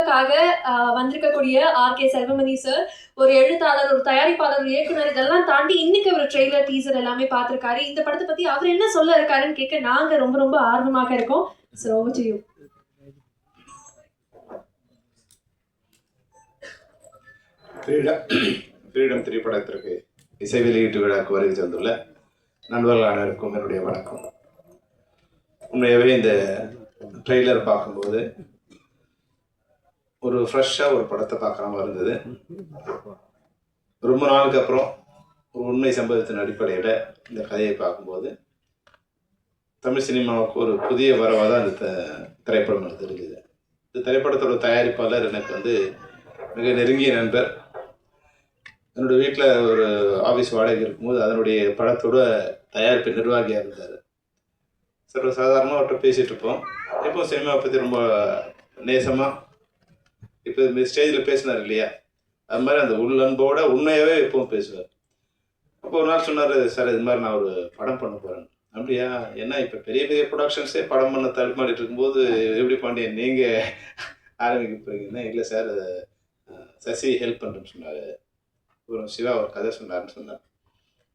க்காக வந்திருக்கக்கூடிய R K Selvamani sir ஒரு எழுத்தாளர் ஒரு தயாரிப்பாளர் ஒரு இயக்குனர் இதெல்லாம் தாண்டி இன்னைக்கு ஒரு ட்ரெய்லர் டீசர் எல்லாமே பார்த்திருக்காரு. இந்த படத்தை பத்தி அவர் என்ன சொல்ல இருக்காருன்னு கேட்க நாங்க ரொம்ப ரொம்ப ஆர்வமாக இருக்கோம். Sir over to you freedom freedom திரைப்படத்திற்கு இசை வெளியீட்டு விழாக்கு வருகை தந்துள்ள நண்பர்கள் அனைவருக்கும் என்னுடைய வணக்கம். உண்மையாகவே இந்த ட்ரெய்லர் பார்க்கும்போது ஒரு ஃப்ரெஷ்ஷாக ஒரு படத்தை பார்க்குற மாதிரி இருந்தது ரொம்ப நாளுக்கு அப்புறம் ஒரு உண்மை சம்பவத்தின் அடிப்படையில் இந்த கதையை பார்க்கும்போது தமிழ் சினிமாவுக்கு ஒரு புதிய வரவாக தான் இந்த திரைப்படம் எனக்கு இருக்குது இந்த திரைப்படத்தோட தயாரிப்பாளர் எனக்கு வந்து மிக நெருங்கிய நண்பர். என்னோட வீட்டில் ஒரு ஆஃபீஸ் வாடகை இருக்கும்போது அதனுடைய படத்தோட தயாரிப்பு நிர்வாகியாக இருந்தார். சர்வ சாதாரணமாக அவர்கிட்ட பேசிகிட்டு இருப்போம். எப்போ சினிமாவை பற்றி ரொம்ப நேசமாக இப்போ இந்த ஸ்டேஜில் பேசினார் இல்லையா? அது மாதிரி அந்த உள் அன்போட உண்மையாகவே எப்பவும் பேசுவார். அப்போ ஒரு நாள் சொன்னார் சார் இது மாதிரி நான் ஒரு படம் பண்ண போகிறேன் அப்படியா? ஏன்னா இப்போ பெரிய பெரிய ப்ரொடக்ஷன்ஸே படம் பண்ண தடுமாடிட்டு இருக்கும்போது எப்படி பாண்டியன் நீங்கள் ஆரம்பிக்க போகிறீங்கன்னா இல்லை சார் சசி ஹெல்ப் பண்ணுறேன்னு சொன்னார். அப்புறம் சிவா ஒரு கதை சொன்னார்னு சொன்னார்.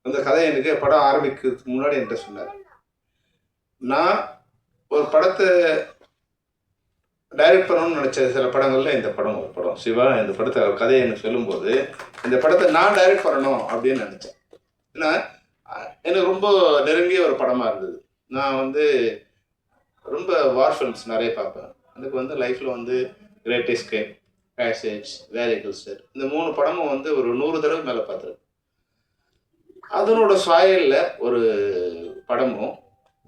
அந்த கதை எனக்கு படம் ஆரம்பிக்கிறதுக்கு முன்னாடி என்கிட்ட சொன்னார். நான் ஒரு படத்தை டைரக்ட் பண்ணணும்னு நினச்ச சில படங்களில் இந்த படம் ஒரு படம். சிவா இந்த படத்தை கதையை எனக்கு சொல்லும்போது இந்த படத்தை நான் டைரக்ட் பண்ணணும் அப்படின்னு நினச்சேன். ஏன்னா எனக்கு ரொம்ப நெருங்கிய ஒரு படமாக இருந்தது. நான் வந்து ரொம்ப வார் ஃபிலிம்ஸ் நிறைய பார்ப்பேன். எனக்கு வந்து லைஃப்பில் வந்து கிரேட் எஸ்கேப் பேசேஜ் வேரிகல்ஸ்டர் இந்த மூணு படமும் வந்து ஒரு நூறு தடவை மேலே பார்த்துருக்கேன். அதனோட சாயலில் ஒரு படமும்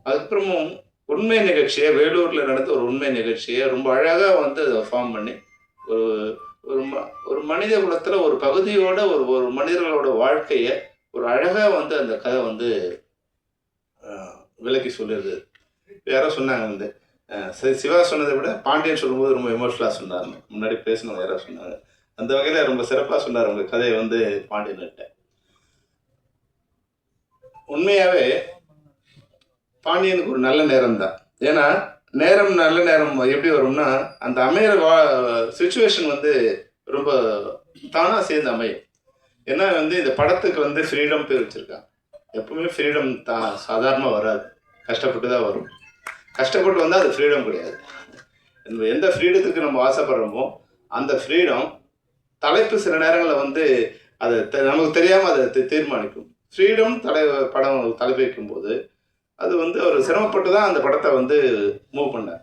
அதுக்கப்புறமும் உண்மை நிகழ்ச்சியை வேலூரில் நடந்த ஒரு உண்மை நிகழ்ச்சியை ரொம்ப அழகாக வந்து அதை ஃபார்ம் பண்ணி ஒரு ஒரு ம ஒரு மனித குலத்தில் ஒரு பகுதியோட ஒரு ஒரு மனிதர்களோட வாழ்க்கையை ஒரு அழகாக வந்து அந்த கதை வந்து விலக்கி விளக்கி சொல்லிடுது யாரோ சொன்னாங்க வந்து சரி சிவா சொன்னதை விட பாண்டியன் சொல்லும்போது ரொம்ப எமோஷனலாக சொன்னார். முன்னாடி பேசினவங்க யாரோ சொன்னாங்க. அந்த வகையில் ரொம்ப சிறப்பாக சொன்னார் உங்கள் கதையை வந்து பாண்டியன்கிட்ட. உண்மையாகவே பாண்டியனுக்கு ஒரு நல்ல நேரம் தான் ஏன்னா நேரம் நல்ல நேரம் எப்படி வரும்னா அந்த அமையிற வா சுச்சுவேஷன் வந்து ரொம்ப தானாக சேர்ந்து அமையும். ஏன்னா வந்து இந்த படத்துக்கு வந்து ஃப்ரீடம் பேர் வச்சுருக்காங்க. எப்பவுமே ஃப்ரீடம் தான் சாதாரணமாக வராது. கஷ்டப்பட்டு தான் வரும். கஷ்டப்பட்டு வந்தால் அது ஃப்ரீடம் கிடையாது. எந்த ஃப்ரீடத்துக்கு நம்ம ஆசைப்படுறோமோ அந்த ஃப்ரீடம் தலைப்பு சில நேரங்களில் வந்து அதை தெ- நமக்கு தெரியாமல் அதை தீர்மானிக்கும். ஃப்ரீடம் தலை படம் தலைப்பு வைக்கும்போது அது வந்து அவர் சிரமப்பட்டு தான் அந்த படத்தை வந்து மூவ் பண்ணார்.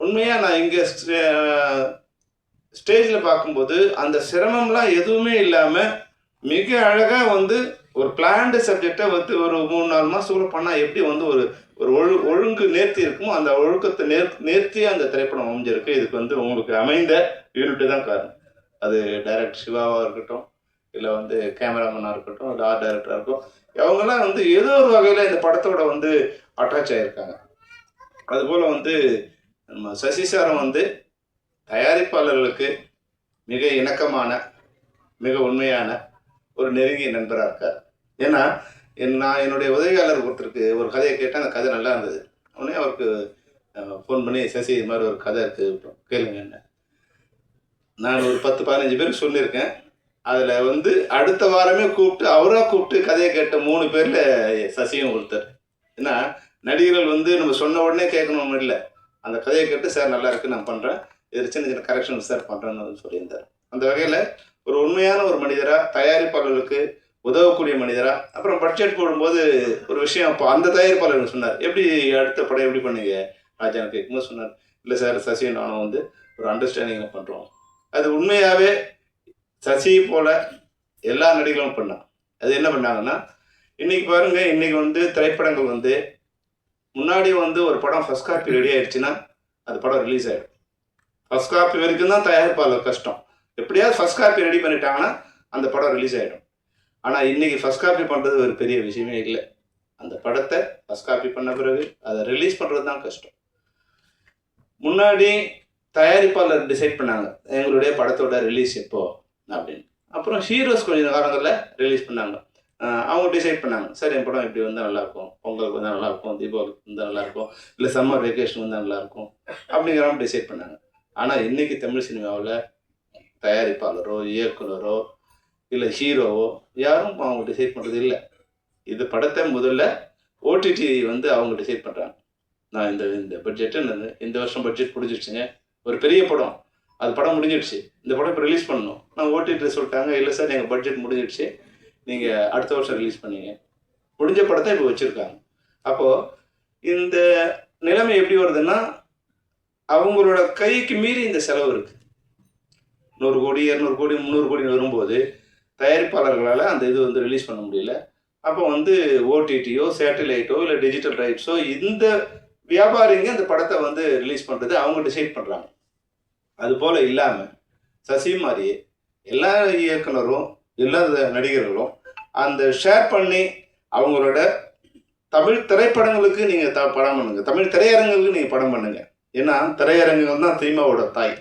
உண்மையாக நான் இங்கே ஸ்டேஜில் பார்க்கும்போது அந்த சிரமம்லாம் எதுவுமே இல்லாமல் மிக அழகாக வந்து ஒரு பிளான்டு சப்ஜெக்டை வந்து ஒரு மூணு நாலு மாதத்துக்குள்ள பண்ணால் எப்படி வந்து ஒரு ஒரு ஒழு ஒழுங்கு நேர்த்தி இருக்குமோ அந்த ஒழுக்கத்தை நேர் நேர்த்தியாக அந்த திரைப்படம் அமைஞ்சிருக்கு. இதுக்கு வந்து உங்களுக்கு அமைந்த யூனிட்டு தான் காரணம். அது டைரக்ட் சிவாவாக இருக்கட்டும் இல்லை வந்து கேமராமேனாக இருக்கட்டும் இல்லை ஆர்ட் டைரக்டராக இருக்கட்டும் அவங்கெல்லாம் வந்து ஏதோ ஒரு வகையில் இந்த படத்தோட வந்து அட்டாச் ஆகியிருக்காங்க அதுபோல் வந்து நம்ம சசிசாரம் வந்து தயாரிப்பாளர்களுக்கு மிக இணக்கமான மிக உண்மையான ஒரு நெருங்கிய நண்பராக இருக்கார். ஏன்னா என் நான் என்னுடைய உதவியாளர் ஒருத்தருக்கு ஒரு கதையை கேட்டால் அந்த கதை நல்லா இருந்தது. உடனே அவருக்கு ஃபோன் பண்ணி சசி இது மாதிரி ஒரு கதை இருக்குது கேளுங்க என்ன. நான் ஒரு பத்து பதினஞ்சு பேருக்கு சொல்லியிருக்கேன். அதில் வந்து அடுத்த வாரமே கூப்பிட்டு அவராக கூப்பிட்டு கதையை கேட்ட மூணு பேரில் சசியும் ஒருத்தர். ஏன்னா நடிகர்கள் வந்து நம்ம சொன்ன உடனே கேட்கணும்னு இல்லை. அந்த கதையை கேட்டு சார் நல்லா இருக்கு நான் பண்ணுறேன் இது சின்ன சின்ன கரெக்ஷன் சார் பண்ணுறேன்னு சொல்லியிருந்தார். அந்த வகையில் ஒரு உண்மையான ஒரு மனிதராக தயாரிப்பாளர்களுக்கு உதவக்கூடிய மனிதரா அப்புறம் பட்ஜெட் போடும்போது ஒரு விஷயம் அப்போ அந்த தயாரிப்பாளர் சொன்னார். எப்படி அடுத்த படம் எப்படி பண்ணீங்க ராஜா எனக்கு கேட்கும்போது சொன்னார். இல்லை சார் சசி நானும் வந்து ஒரு அண்டர்ஸ்டாண்டிங்கில் பண்ணுறோம் அது உண்மையாகவே சசியை போல எல்லா நடிகர்களும் பண்ணான் அது என்ன பண்ணாங்கன்னா இன்னைக்கு பாருங்க இன்னைக்கு வந்து திரைப்படங்கள் வந்து முன்னாடி வந்து ஒரு படம் ஃபர்ஸ்ட் காப்பி ரெடி ஆயிடுச்சுன்னா அது படம் ரிலீஸ் ஆகிடும் ஃபர்ஸ்ட் காப்பி வரைக்கும் தான் தயாரிப்பாளர் கஷ்டம். எப்படியாவது ஃபர்ஸ்ட் காப்பி ரெடி பண்ணிட்டாங்கன்னா அந்த படம் ரிலீஸ் ஆகிடும் ஆனால் இன்னைக்கு ஃபர்ஸ்ட் காப்பி பண்ணுறது ஒரு பெரிய விஷயமே இல்லை. அந்த படத்தை ஃபர்ஸ்ட் காப்பி பண்ண பிறகு அதை ரிலீஸ் பண்ணுறது தான் கஷ்டம். முன்னாடி தயாரிப்பாளர் டிசைட் பண்ணாங்க எங்களுடைய படத்தோட ரிலீஸ் எப்போது அப்படின்னு. அப்புறம் ஹீரோஸ் கொஞ்சம் காலங்களில் ரிலீஸ் பண்ணாங்க. அவங்க டிசைட் பண்ணாங்க. சார் என் படம் இப்படி வந்தால் நல்லாயிருக்கும். பொங்கலுக்கு வந்தால் நல்லாயிருக்கும். தீபாவளிக்கு வந்தால் நல்லாயிருக்கும். இல்லை சம்மர் வெக்கேஷன் வந்தால் நல்லாயிருக்கும். அப்படிங்கிற டிசைட் பண்ணாங்க. ஆனால் இன்றைக்கி தமிழ் சினிமாவில் தயாரிப்பாளரோ இயக்குனரோ இல்லை ஹீரோவோ யாரும் அவங்க டிசைட் பண்ணுறது இல்லை. இது படத்தை முதல்ல ஓடிடி வந்து அவங்க டிசைட் பண்ணுறாங்க நான் இந்த இந்த பட்ஜெட்டு இந்த வருஷம் பட்ஜெட் பிடிச்சிருச்சுங்க. ஒரு பெரிய படம். அது படம் முடிஞ்சிடுச்சு. இந்த படம் இப்போ ரிலீஸ் பண்ணணும். நான் ஓடிடி சொல்லிட்டாங்க இல்லை சார் எங்கள் பட்ஜெட் முடிஞ்சிடுச்சு. நீங்கள் அடுத்த வருஷம் ரிலீஸ் பண்ணீங்க. முடிஞ்ச படத்தை இப்போ வச்சுருக்காங்க. அப்போது இந்த நிலைமை எப்படி வருதுன்னா அவங்களோட கைக்கு மீறி இந்த செலவு இருக்குது நூறு கோடி இரநூறு கோடி முந்நூறு கோடி வரும்போது தயாரிப்பாளர்களால் அந்த இது வந்து ரிலீஸ் பண்ண முடியல. அப்போ வந்து ஓடிடியோ சேட்டலைட்டோ இல்லை டிஜிட்டல் ரைட்ஸோ இந்த வியாபாரிங்க இந்த படத்தை வந்து ரிலீஸ் பண்ணுறது அவங்க டிசைட் பண்ணுறாங்க அது போல் இல்லாமல் சசி மாதிரி எல்லா இயக்குனரும் எல்லா நடிகர்களும் அந்த ஷேர் பண்ணி அவங்களோட தமிழ் திரைப்படங்களுக்கு நீங்கள் த படம் பண்ணுங்க. தமிழ் திரையரங்குகளுக்கு நீங்கள் படம் பண்ணுங்க. ஏன்னா திரையரங்குகள் தான் சினிமாவோட தாய்.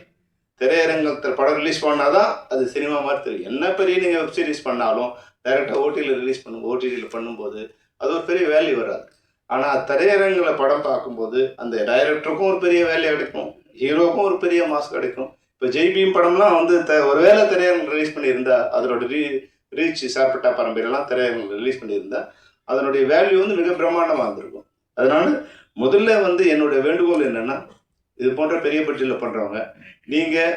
திரையரங்கத்தில் படம் ரிலீஸ் பண்ணாதான் அது சினிமா மாதிரி தெரியும். என்ன பெரிய நீங்கள் வெப் சீரிஸ் பண்ணாலும் டைரெக்டாக ஓடியில் ரிலீஸ் பண்ணும் ஓடிடியில் பண்ணும்போது அது ஒரு பெரிய வேல்யூ வராது. ஆனால் திரையரங்கில் படம் பார்க்கும்போது அந்த டைரக்டருக்கும் ஒரு பெரிய வேல்யூ கிடைக்கும். ஹீரோக்கும் ஒரு பெரிய மாஸ் கிடைக்கும். இப்போ ஜெய்பீம் படம்லாம் வந்து த ஒருவேளை திரையரங்கு ரிலீஸ் பண்ணியிருந்தா அதனோட ரீ ரீச் சார்பட்டா பரம்பரையெல்லாம் திரையரங்கு ரிலீஸ் பண்ணியிருந்தா அதனுடைய வேல்யூ வந்து மிக பிரம்மாண்டமாக இருந்திருக்கும். அதனால முதல்ல வந்து என்னுடைய வேண்டுகோள் என்னென்னா இது போன்ற பெரிய பட்ஜெட்டில் பண்ணுறவங்க நீங்கள்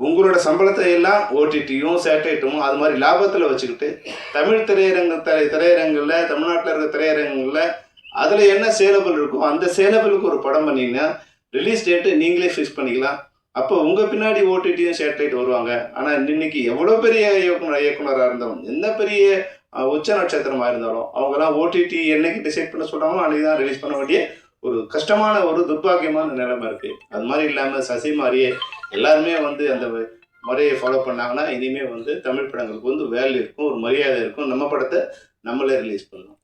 உங்களோட சம்பளத்தை எல்லாம் ஓடிடியும் சேட்டைட்டும் அது மாதிரி லாபத்தில் வச்சுக்கிட்டு தமிழ் திரையரங்கு திரை திரையரங்கில் தமிழ்நாட்டில் இருக்கிற திரையரங்கில் அதில் என்ன சேலபிள் இருக்கோ அந்த சேலபிளுக்கு ஒரு படம் பண்ணிங்கன்னா ரிலீஸ் டேட்டு நீங்களே ஃபிக்ஸ் பண்ணிக்கலாம். அப்போ உங்கள் பின்னாடி ஓடிடியும் சேட்டலைட் வருவாங்க. ஆனால் இன்னைக்கு எவ்வளோ பெரிய இயக்குனர் இயக்குனராக இருந்தாலும் என்ன பெரிய உச்ச நட்சத்திரமாக இருந்தாலும் அவங்கெல்லாம் ஓடிடி என்னைக்கு டிசைட் பண்ண சொல்கிறாங்களோ அன்றைக்கி தான் ரிலீஸ் பண்ண வேண்டிய ஒரு கஷ்டமான ஒரு துர்பாக்கியமான நிலைமை இருக்குது அது மாதிரி இல்லாமல் சசி மாதிரியே எல்லாருமே வந்து அந்த முறையை ஃபாலோ பண்ணாங்கன்னா இனிமேல் வந்து தமிழ் படங்களுக்கு வந்து வேல்யூ இருக்கும் ஒரு மரியாதை இருக்கும். நம்ம படத்தை நம்மளே ரிலீஸ் பண்ணலாம்.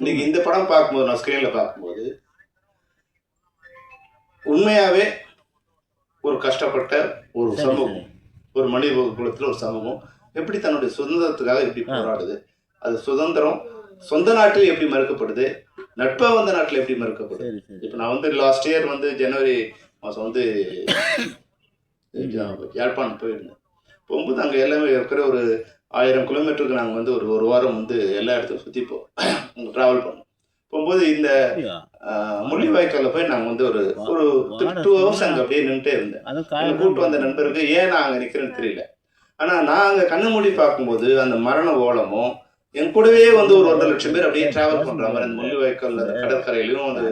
இன்னைக்கு இந்த படம் பார்க்கும்போது நான் ஸ்க்ரீனில் பார்க்கும்போது உண்மையாகவே ஒரு கஷ்டப்பட்ட ஒரு சமூகம் ஒரு மனித குலத்தில் ஒரு சமூகம் எப்படி தன்னுடைய சுதந்திரத்துக்காக எப்படி. போராடுது? அது சுதந்திரம் சொந்த நாட்டில் எப்படி மறுக்கப்படுது? நட்பா வந்த நாட்டில் எப்படி மறுக்கப்படுது? இப்போ நான் வந்து லாஸ்ட் இயர் வந்து ஜனவரி மாதம் வந்து யாழ்ப்பாணம் போயிருந்தேன். போகும்போது அங்கே எல்லாமே இருக்கிற ஒரு ஆயிரம் கிலோமீட்டருக்கு நாங்கள் வந்து ஒரு ஒரு வாரம் வந்து எல்லா இடத்தையும் சுற்றி போ ட்ராவல் பண்ணோம். போகும்போது இந்த முள்ளிவாய்க்காலில் போய் நாங்கள் வந்து ஒரு ஒரு டூ ஹவர்ஸ் அங்கே அப்படியே நின்றுட்டே இருந்தேன். கூப்பிட்டு வந்த நண்பருக்கு ஏன் நான் அங்கே நிற்கிறேன்னு தெரியல. ஆனால் நான் அங்கே கண்ணு மூடி பார்க்கும்போது அந்த மரண ஓலமும் என் கூடவே வந்து ஒரு ஒன்றரை லட்சம் பேர் அப்படியே டிராவல் பண்ற மாதிரி அந்த முள்ளிவாய்க்கால் அந்த கடற்கரையிலையும் அந்த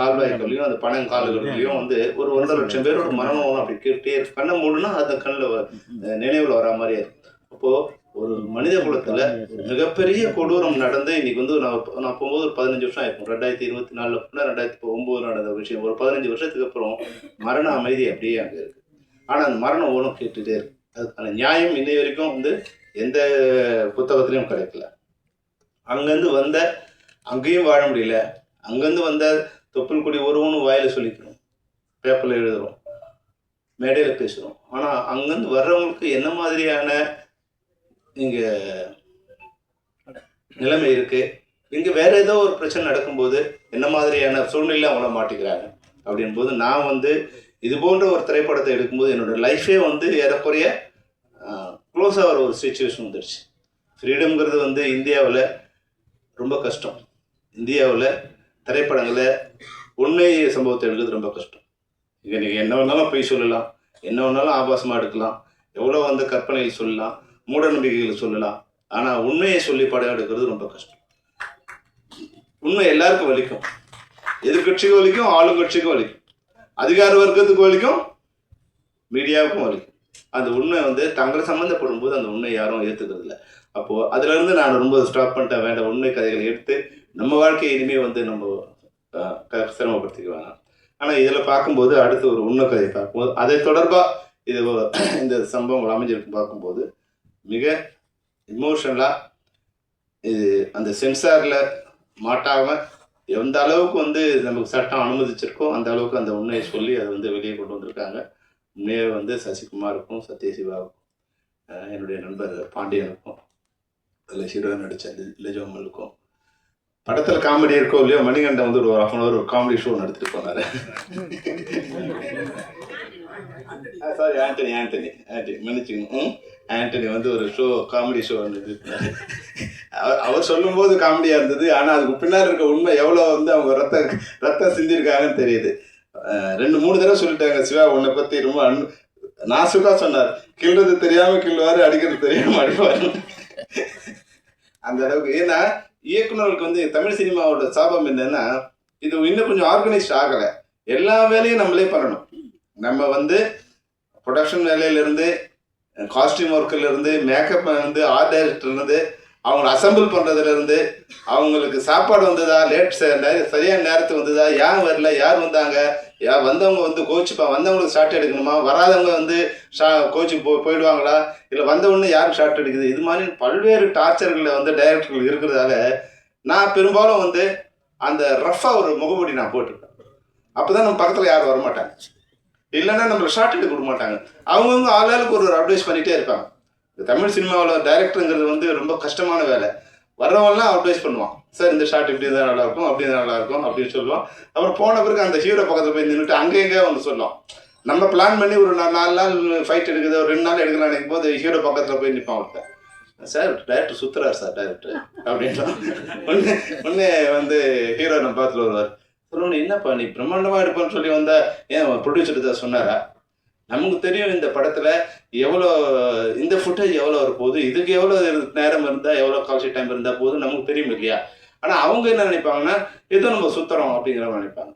கால்வாய்கள்லையும் அந்த பனங்கால்கள்லையும் வந்து ஒரு ஒன்றரை லட்சம் பேரோட மரணம் ஓலம் அப்படி கேட்டே கண்ணை மூடுனா அந்த கண்ணில் நினைவில் வர மாதிரியே இருக்கு அப்போ ஒரு மனித குலத்துல மிகப்பெரிய கொடூரம் நடந்து இன்னைக்கு வந்து நான் நான் போகும்போது ஒரு பதினஞ்சு வருஷம் ஆயிருக்கும். ரெண்டாயிரத்தி இருபத்தி நாலுல கூட ரெண்டாயிரத்தி ஒன்பது நடந்த விஷயம். ஒரு பதினஞ்சு வருஷத்துக்கு அப்புறம் மரண அமைதி அப்படியே அங்க இருக்கு. ஆனா அந்த மரண ஓலம் கேட்டுட்டே இருக்கு. அதுக்கான நியாயம் இன்னை வரைக்கும் வந்து எந்த புத்தகத்திலையும் கிடைக்கல. அங்கேருந்து வந்த அங்கேயும் வாழ முடியல. அங்கேருந்து வந்த தொப்புள் கொடி ஒருவனும் வாயில சொல்லிக்கணும் பேப்பரில் எழுதுறோம். மேடையில் பேசுகிறோம் ஆனால் அங்கேருந்து வர்றவங்களுக்கு என்ன மாதிரியான இங்கே நிலைமை இருக்குது இங்கே வேறு ஏதோ ஒரு பிரச்சனை நடக்கும்போது என்ன மாதிரியான சூழ்நிலை அவங்கள மாட்டிக்கிறாங்க? அப்படின் போது நான் வந்து இது போன்ற ஒரு திரைப்படத்தை எடுக்கும்போது என்னோட லைஃபே வந்து ஏறக்குறைய க்ளோஸ் ஆகிற ஒரு சுச்சுவேஷன் வந்துடுச்சு ஃப்ரீடம்ங்கிறது வந்து இந்தியாவில் ரொம்ப கஷ்டம். இந்தியாவில் திரைப்படங்களை உண்மை சம்பவத்தை எடுக்கிறது ரொம்ப கஷ்டம். இங்கே நீங்கள் என்ன வேணாலும் போய் சொல்லலாம். என்ன வேணாலும் ஆபாசமாக எடுக்கலாம். எவ்வளோ வந்து கற்பனைகள் சொல்லலாம். மூட நம்பிக்கைகளை சொல்லலாம். ஆனால் உண்மையை சொல்லி படம் எடுக்கிறது ரொம்ப கஷ்டம். உண்மை எல்லாருக்கும் வலிக்கும். எதிர்கட்சிக்கும் வலிக்கும் ஆளுங்கட்சிக்கும் வலிக்கும். அதிகார வர்க்கத்துக்கு வலிக்கும் மீடியாவுக்கும் வலிக்கும். அந்த உண்மை வந்து தங்களை சம்மந்தப்படும் போது அந்த உண்மை யாரும் ஏற்றுக்கிறது இல்லை. அப்போது அதுலேருந்து நான் ரொம்ப ஸ்டாப் பண்ணிட்டேன். வேண்டாம் உண்மை கதைகளை எடுத்து நம்ம வாழ்க்கையை இனிமேல் வந்து நம்ம க- சிரமப்படுத்திக்க வேணாம் ஆனால் இதில் பார்க்கும்போது அடுத்து ஒரு உண்மை கதையை பார்க்கும்போது அதை தொடர்பாக இது இந்த சம்பவங்கள் அமைஞ்சிருக்கு பார்க்கும்போது மிக இமோஷனலாக இது அந்த சென்சாரில் மாட்டாமல் எந்த அளவுக்கு வந்து நமக்கு சட்டம் அனுமதிச்சிருக்கோ அந்த அளவுக்கு அந்த உண்மையை சொல்லி அதை வந்து வெளியே கொண்டு வந்திருக்காங்க. உண்மையே வந்து சசிகுமாருக்கும் சத்யசிவாவுக்கும் என்னுடைய நண்பர் பாண்டியனுக்கும் அதில் ஹீரோயின் நடித்த லிஜோமலுக்கும் படத்தில் காமெடி இருக்கோ இல்லையோ மணிகண்டன் வந்து ஒரு ஹாஃப் அன் அவர் ஒரு காமெடி ஷோ நடத்திட்டு போனார். சாரி ஆண்டனி ஆண்டனி ஆண்டனி மன்னிச்சுங்க ம்? ஆண்டனி வந்து ஒரு ஷோ காமெடி ஷோ வந்து அவர் அவர் சொல்லும்போது காமெடியாக இருந்தது. ஆனால் அதுக்கு பின்னால் இருக்க உண்மை எவ்வளோ வந்து அவங்க ரத்த ரத்தம் சிந்திருக்காங்கன்னு தெரியுது. ரெண்டு மூணு தடவை சொல்லிட்டாங்க சிவா உன்னை பற்றி ரொம்ப அன் நாசுக்கா சொன்னார். கிள்றது தெரியாமல் கிள்ளுவார் அடிக்கிறது தெரியாமல் அடிப்பார். அந்த அளவுக்கு. ஏன்னா இயக்குனருக்கு வந்து தமிழ் சினிமாவோட சாபம் என்னன்னா இது இன்னும் கொஞ்சம் ஆர்கனைஸ்ட் ஆகலை. எல்லா வேலையும் நம்மளே பண்ணணும். நம்ம வந்து ப்ரொடக்ஷன் வேலையிலேருந்து காஸ்டியூம் ஒர்க்கிலேருந்து மேக்கப் வந்து ஆர்ட் டைரக்டர்லேருந்து அவங்கள அசம்பிள் பண்ணுறதுலேருந்து அவங்களுக்கு சாப்பாடு வந்ததா லேட் சரியான நேரத்துக்கு வந்ததா யார் வரல யார் வந்தாங்க யா வந்தவங்க வந்து கோச்சுப்பா வந்தவங்களுக்கு ஷார்ட் எடுக்கணுமா வராதவங்க வந்து ஷா கோச்சு போ போயிடுவாங்களா இல்லை வந்தவொடனே யாரும் ஷார்ட் எடுக்குது? இது மாதிரி பல்வேறு டார்ச்சர்களில் வந்து டைரக்டர்கள் இருக்கிறதால நான் பெரும்பாலும் வந்து அந்த ரஃப்பாக ஒரு முகமூடி நான் போட்டுருக்கேன் அப்போ தான் நம்ம பக்கத்தில் யாரும் வரமாட்டாங்க. இல்லைன்னா நம்மளை ஷார்ட் எடுக்க விட மாட்டாங்க. அவங்கவுங்க ஆளாளுக்கு ஒரு ஒரு அட்வைஸ் பண்ணிகிட்டே இருப்பாங்க. தமிழ் சினிமாவில் டைரக்டருங்கிறது வந்து ரொம்ப கஷ்டமான வேலை. வர்றவங்கலாம் அட்வைஸ் பண்ணுவான். சார் இந்த ஷார்ட் இப்படி இருந்தால் நல்லா இருக்கும் அப்படி இருந்தால் நல்லா இருக்கும் அப்படின்னு சொல்லுவான். அப்புறம் போன பிறகு அந்த ஹீரோ பக்கத்தில் போய் நின்றுட்டு அங்கே வந்து சொல்லுவான் நம்ம பிளான் பண்ணி ஒரு நாலு நாள் ஃபைட் எடுக்குது ஒரு ரெண்டு நாள் எடுக்கலாம் நினைக்கும் போது ஹீரோ பக்கத்தில் போய் நிற்பான் ஒருத்தன். சார் டேரக்டர் சுத்துறாரு சார் டேரக்டர் அப்படின்ட்டு ஒன்று ஒன்று வந்து ஹீரோ நம்ம பார்த்துட்டு வருவார். சொல்லுவோம் என்னப்பா நீ பிரம்மாண்டமாக எடுப்பேன்னு சொல்லி வந்த ஏன் ப்ரொடியூசர் தான் சொன்னாரா நமக்கு தெரியும் இந்த படத்தில் எவ்வளோ இந்த ஃபுட்டேஜ் எவ்வளோ வரப்போகுது இதுக்கு எவ்வளோ நேரம் இருந்தால் எவ்வளோ கால்சி டைம் இருந்தால் போதும் நமக்கு தெரியும் இல்லையா? ஆனால் அவங்க என்ன நினைப்பாங்கன்னா ஏதோ நம்ம சுத்துறோம் அப்படிங்கிற மாதிரி நினைப்பாங்க.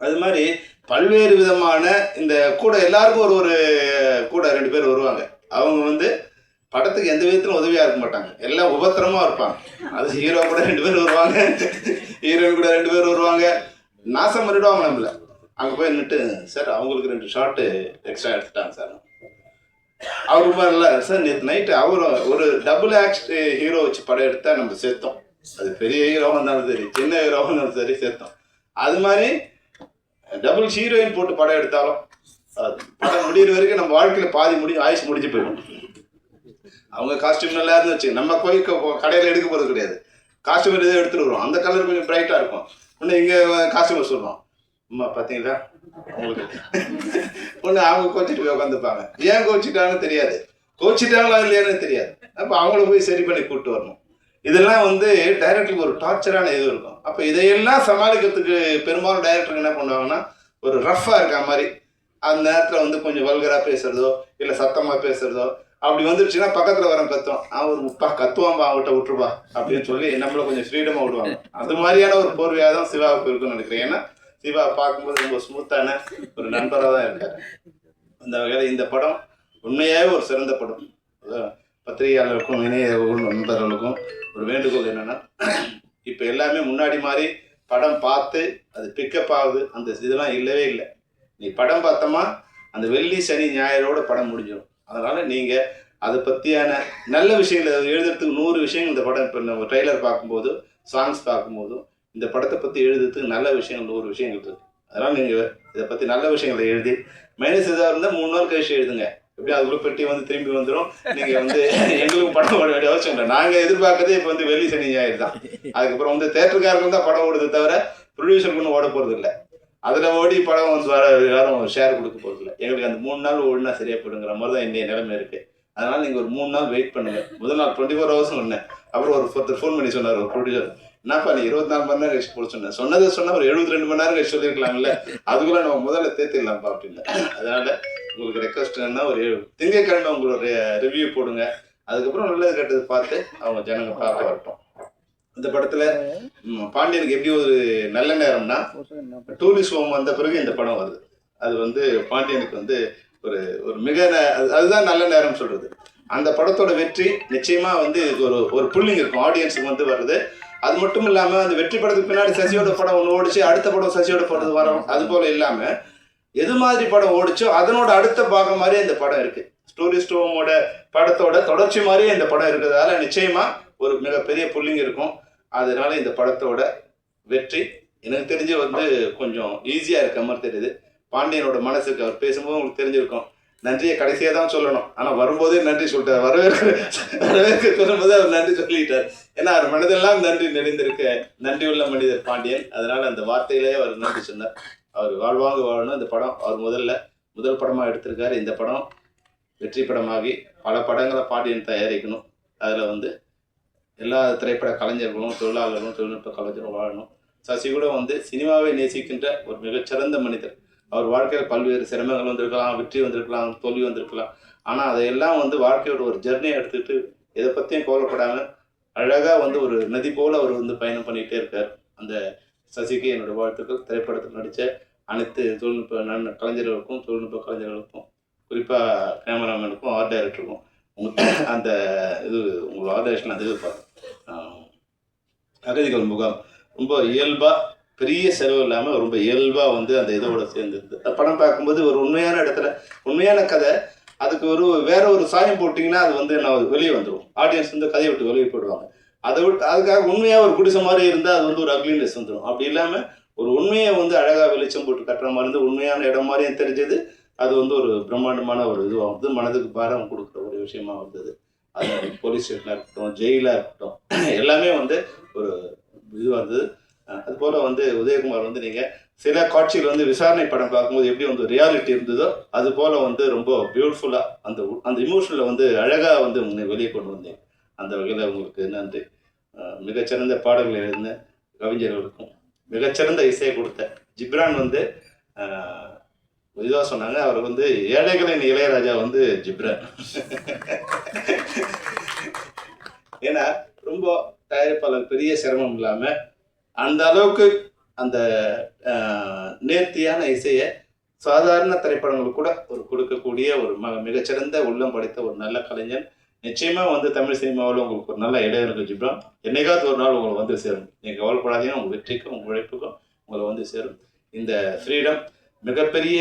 அது மாதிரி பல்வேறு விதமான இந்த கூட எல்லாருக்கும் ஒரு ஒரு கூட ரெண்டு பேர் வருவாங்க. அவங்க வந்து படத்துக்கு எந்த விதத்திலும் உதவியாக இருக்க மாட்டாங்க. எல்லாம் உபத்திரமாக இருப்பாங்க. அது ஹீரோ கூட ரெண்டு பேர் வருவாங்க. ஹீரோயின் கூட ரெண்டு பேர் வருவாங்க. நாசம் பண்ணிடுவாங்க நம்மள. அங்கே போய் நின்றுட்டு சார் அவங்களுக்கு ரெண்டு ஷார்ட்டு எக்ஸ்ட்ரா எடுத்துட்டாங்க சார். அவர் ரொம்ப நல்லா சார் நேற்று நைட்டு அவர் ஒரு டபுள் ஆக்ட் ஹீரோ வச்சு படம் எடுத்தா நம்ம சேர்த்தோம். அது பெரிய ஹீரோவாக இருந்தாலும் சரி சின்ன ஹீரோவாக இருந்தாலும் சரி சேர்த்தோம். அது மாதிரி டபுள் ஹீரோயின் போட்டு படம் எடுத்தாலும் படம் முடிகிற வரைக்கும் நம்ம வாழ்க்கையில் பாதி முடி ஆயுஷ் முடிஞ்சு போயிடும். அவங்க காஸ்டியூம் நல்லா இருந்து வச்சு நம்ம கோயிலுக்கு கடையில் எடுக்க போகிறது கிடையாது. காஸ்டியூம் எதுவும் எடுத்துட்டு வருவோம். அந்த கலர் கொஞ்சம் பிரைட்டாக இருக்கும். ஒன்று இங்கே காஸ்டியூமர் சொல்லுவோம் அம்மா பார்த்தீங்களா உங்களுக்கு. ஒன்று அவங்க கோச்சிட்டு போய் உட்காந்துப்பாங்க ஏன் கோச்சிட்டாங்கன்னு தெரியாது. கோச்சிட்டாங்களா இல்லையான்னு தெரியாது. அப்போ அவங்கள போய் சரி பண்ணி கூப்பிட்டு வரணும். இதெல்லாம் வந்து டைரக்டருக்கு ஒரு டார்ச்சரான இது இருக்கும். அப்போ இதையெல்லாம் சமாளிக்கிறதுக்கு பெரும்பாலும் டைரக்டருக்கு என்ன பண்ணுவாங்கன்னா ஒரு ரஃப்பாக இருக்க மாதிரி அந்த நேரத்தில் வந்து கொஞ்சம் வல்கராக பேசுகிறதோ இல்லை சத்தமாக பேசுகிறதோ அப்படி வந்துருச்சுன்னா பக்கத்தில் வர கத்தும் அவன் ஒரு முப்பா கத்துவான்பா அவங்ககிட்ட விட்டுருப்பா அப்படின்னு சொல்லி நம்மள கொஞ்சம் ஃப்ரீடமா விடுவாங்க. அது மாதிரியான ஒரு போர்வையாக தான் சிவாவுக்கு இருக்குன்னு நினைக்கிறேன். ஏன்னா சிவா பார்க்கும்போது ரொம்ப ஸ்மூத்தான ஒரு நண்பராக தான் இருக்காரு. அந்த வகையில் இந்த படம் உண்மையாகவே ஒரு சிறந்த படம். அதான் பத்திரிகையாளருக்கும் இணைய நண்பர்களுக்கும் ஒரு வேண்டுகோள் என்னன்னா இப்போ எல்லாமே முன்னாடி மாதிரி படம் பார்த்து அது பிக்கப் ஆகுது. அந்த இதெல்லாம் இல்லவே இல்லை. நீ படம் பார்த்தோமா அந்த வெள்ளி சனி ஞாயிறோட படம் முடிஞ்சிடும். அதனால் நீங்கள் அதை பற்றியான நல்ல விஷயங்கள் எழுதுறதுக்கு நூறு விஷயங்கள் இந்த படம் இப்போ நம்ம ட்ரெய்லர் பார்க்கும்போது சாங்ஸ் பார்க்கும்போதும் இந்த படத்தை பற்றி எழுதுறதுக்கு நல்ல விஷயங்கள் நூறு விஷயங்கள் இருக்குது அதனால் நீங்கள் இதை பற்றி நல்ல விஷயங்களை எழுதி மைனஸ் எதாக இருந்தால் மூணு நாள் கழிச்சு எழுதுங்க. எப்படி அதுக்குள்ள பெட்டி வந்து திரும்பி வந்துடும் நீங்கள் வந்து எங்களுக்கு படம் ஓட வேண்டிய அவசியம் இல்லை. நாங்கள் எதிர்பார்க்கறதே இப்போ வந்து வெள்ளி சனி ஞாயிறு தான். அதுக்கப்புறம் வந்து தேட்டருக்காரங்க தான் படம் ஓடுது தவிர ப்ரொடியூசருக்கு ஒன்றும் ஓட போகிறது இல்லை அதில் ஓடி படம் வந்து வர யாரும் ஷேர் கொடுக்க போகிறது இல்லை எங்களுக்கு அந்த மூணு நாள் ஓடினா சரியா போயிடுங்கிற மாதிரி தான் இன்றைய நிலைமை இருக்குது அதனால் நீங்கள் ஒரு மூணு நாள் வெயிட் பண்ணுங்கள் முதல் நாள் டுவெண்ட்டி ஃபோர் ஹவர்ஸ் சொன்னேன். அப்புறம் ஒரு ஒருத்தர் ஃபோன் பண்ணி சொன்னார் ஒரு ப்ரொடியூசர் என்னப்பா நீ இருபத்தி நாலு மணி நேரம் கழிச்சு போட சொன்னேன். சொன்னதை சொன்னால் ஒரு எழுபத்தி ரெண்டு மணி நேரம் கழிச்சு சொல்லியிருக்கலாம்ல. அதுக்குள்ள நம்ம முதல்ல தேர்த்திடலாம்ப்பா அப்படின்னு. அதனால உங்களுக்கு ரெக்வஸ்ட் என்ன ஒரு ஏழு- திங்கட்கிழமை உங்களுடைய ரிவ்யூ போடுங்க. அதுக்கப்புறம் நல்லது கெட்டது பார்த்து அவங்க ஜனங்க பார்த்து வரட்டும். இந்த படத்துல பாண்டியனுக்கு எப்படி ஒரு நல்ல நேரம்னா டூரிஸ்ட் ஹோம் வந்த பிறகு இந்த படம் வருது. அது வந்து பாண்டியனுக்கு வந்து ஒரு ஒரு மிக அது- அதுதான் நல்ல நேரம் சொல்றது. அந்த படத்தோட வெற்றி நிச்சயமா வந்து ஒரு ஒரு புள்ளிங்க இருக்கும். ஆடியன்ஸுக்கு வந்து வருது. அது மட்டும் இல்லாம அந்த வெற்றி படத்துக்கு பின்னாடி சசியோட படம் ஒன்று ஓடிச்சு அடுத்த படம் சசியோட படம் வரும். அது போல இல்லாம எது மாதிரி படம் ஓடிச்சோ அதனோட அடுத்த பாகம் மாதிரி இந்த படம் இருக்கு. ஸ்டோரி ஸ்டோமோட படத்தோட தொடர்ச்சி மாதிரியே இந்த படம் இருக்கிறதால நிச்சயமா ஒரு மிகப்பெரிய புள்ளிங்க இருக்கும். அதனால இந்த படத்தோட வெற்றி எனக்கு தெரிஞ்சு வந்து கொஞ்சம் ஈஸியாக இருக்க மாதிரி தெரியுது. பாண்டியனோட மனசுக்கு அவர் பேசும்போது உங்களுக்கு தெரிஞ்சிருக்கும். நன்றியை கடைசியாக தான் சொல்லணும். ஆனால் வரும்போதே நன்றி சொல்லிட்டார். வரவேற்க வரவேற்க சொல்லும்போது அவர் நன்றி சொல்லிட்டார். ஏன்னா அவர் மனதெல்லாம் நன்றி நிறைந்திருக்க. உள்ள மனிதர் பாண்டியன். அதனால அந்த வார்த்தையிலேயே அவர் நன்றி சொன்னார். அவர் வாழ்வாங்க வாழணும். இந்த படம் அவர் முதல்ல முதல் படமாக எடுத்திருக்காரு. இந்த படம் வெற்றி படமாகி பல படங்களை பாண்டியன் தயாரிக்கணும். அதில் வந்து எல்லா திரைப்பட கலைஞர்களும் தொழிலாளர்களும் தொழில்நுட்ப கலைஞரும் வாழணும். சசி கூட வந்து சினிமாவை நேசிக்கின்ற ஒரு மிகச்சிறந்த மனிதர். அவர் வாழ்க்கையில் பல்வேறு சிரமங்கள் வந்திருக்கலாம் வெற்றி வந்திருக்கலாம் தோல்வி வந்திருக்கலாம். ஆனால் அதையெல்லாம் வந்து வாழ்க்கையோட ஒரு ஜெர்னியை எடுத்துக்கிட்டு எதை பற்றியும் கவலைப்படாமல் அழகாக வந்து ஒரு நதி போல் அவர் வந்து பயணம் பண்ணிகிட்டே இருக்கார். அந்த சசிக்கு என்னோட வாழ்த்துக்கள். திரைப்படத்தில் நடித்த அனைத்து தொழில்நுட்ப நன் கலைஞர்களுக்கும் தொழில்நுட்ப கலைஞர்களுக்கும் குறிப்பாக கேமராமேனுக்கும் ஆர்ட் டைரக்டருக்கும் அந்த இது உங்களோட ஆர்ட் டைரக்ஷன் அந்த இது பார்த்தேன் அகதிகள் முகாம். ரொம்ப இயல்பாக பெரிய செலவு இல்லாமல் ரொம்ப இயல்பாக வந்து அந்த இதோட சேர்ந்துருது அந்த படம் பார்க்கும்போது ஒரு உண்மையான இடத்துல உண்மையான கதை அதுக்கு ஒரு வேற ஒரு சாயம் போட்டிங்கன்னா அது வந்து நான் வெளியே வந்துடும் ஆடியன்ஸ் வந்து கதையை விட்டு வெளியே போயிடுவாங்க. அதை விட்டு அதுக்காக உண்மையாக ஒரு குடிசை மாதிரி இருந்தால் அது வந்து ஒரு அக்லினஸ் வந்துடும் அப்படி இல்லாமல் ஒரு உண்மையை வந்து அழகாக வெளிச்சம் போட்டு கட்டுற மாதிரி இருந்து உண்மையான இடம் மாதிரியும் தெரிஞ்சது. அது வந்து ஒரு பிரம்மாண்டமான ஒரு இதுவாக வந்து மனதுக்கு பாரம் கொடுக்குற ஒரு விஷயமா வந்தது. அது போலீஸ் ஸ்டேஷனாக இருக்கட்டும் ஜெயிலாக இருக்கட்டும் எல்லாமே வந்து ஒரு இதுவாக இருந்தது. அதுபோல் வந்து உதயகுமார் வந்து நீங்கள் சில காட்சிகள் வந்து விசாரணை படம் பார்க்கும்போது எப்படி வந்து ரியாலிட்டி இருந்ததோ அது போல் வந்து ரொம்ப பியூட்டிஃபுல்லாக அந்த அந்த இமோஷனில் வந்து அழகாக வந்து வெளியே கொண்டு வந்தேன். அந்த வகையில் உங்களுக்கு நன்றி. மிகச்சிறந்த பாடல்கள் எழுந்த கவிஞர்களுக்கும் மிகச்சிறந்த இசையை கொடுத்த ஜிப்ரான் வந்து இதுவாக சொன்னாங்க. அவர் வந்து ஏழைகளின் இளையராஜா வந்து ஜிப்ரன். ஏன்னா ரொம்ப தயாரிப்பாளர் பெரிய சிரமம் இல்லாமல் அந்த அளவுக்கு அந்த நேர்த்தியான இசையை சாதாரண திரைப்படங்களுக்கு கூட ஒரு கொடுக்கக்கூடிய ஒரு ம மிகச்சிறந்த உள்ளம் படைத்த ஒரு நல்ல கலைஞன். நிச்சயமா வந்து தமிழ் சினிமாவில் உங்களுக்கு ஒரு நல்ல இடம் இருக்கு ஜிப்ரான். என்னைக்காவது ஒரு நாள் உங்களை வந்து சேரும். நீங்கள் கவலைப்படாதீங்க. உங்கள் வெற்றிக்கும் உங்கள் உழைப்புக்கும் உங்களை வந்து சேரும். இந்த ஃப்ரீடம் மிகப்பெரிய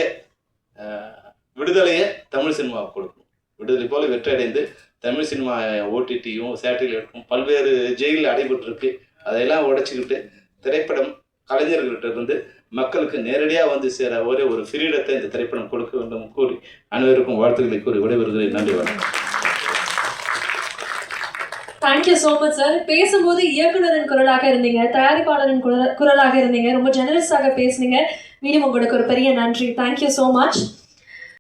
விடுதலையை தமிழ் சினிமாவுக்கு கொடுக்கும் விடுதலை போல வெற்றடைந்து தமிழ் சினிமா ஓடிடியும் சேட்டலைட்டும் பல்வேறு ஜெயிலில் அடைபட்டிருக்கு. அதையெல்லாம் உடைச்சிக்கிட்டு திரைப்படம் கலைஞர்கள்ட்ட இருந்து மக்களுக்கு நேரடியாக வந்து சேர ஒரே ஒரு ஃப்ரீடத்தை இந்த திரைப்படம் கொடுக்க வேண்டும் கூறி அனைவருக்கும் வாழ்த்துக்களை கூறி விடைபெறுகிறேன். நன்றி வணக்கம். தேங்க்யூ ஸோ மச் சார் பேசும்போது இயக்குனரின் குரலாக இருந்தீங்க தயாரிப்பாளரின் குரலாக இருந்தீங்க. ரொம்ப ஜெனரஸாக பேசுனீங்க. மீண்டும் உங்களுக்கு ஒரு பெரிய நன்றி. Thank you so much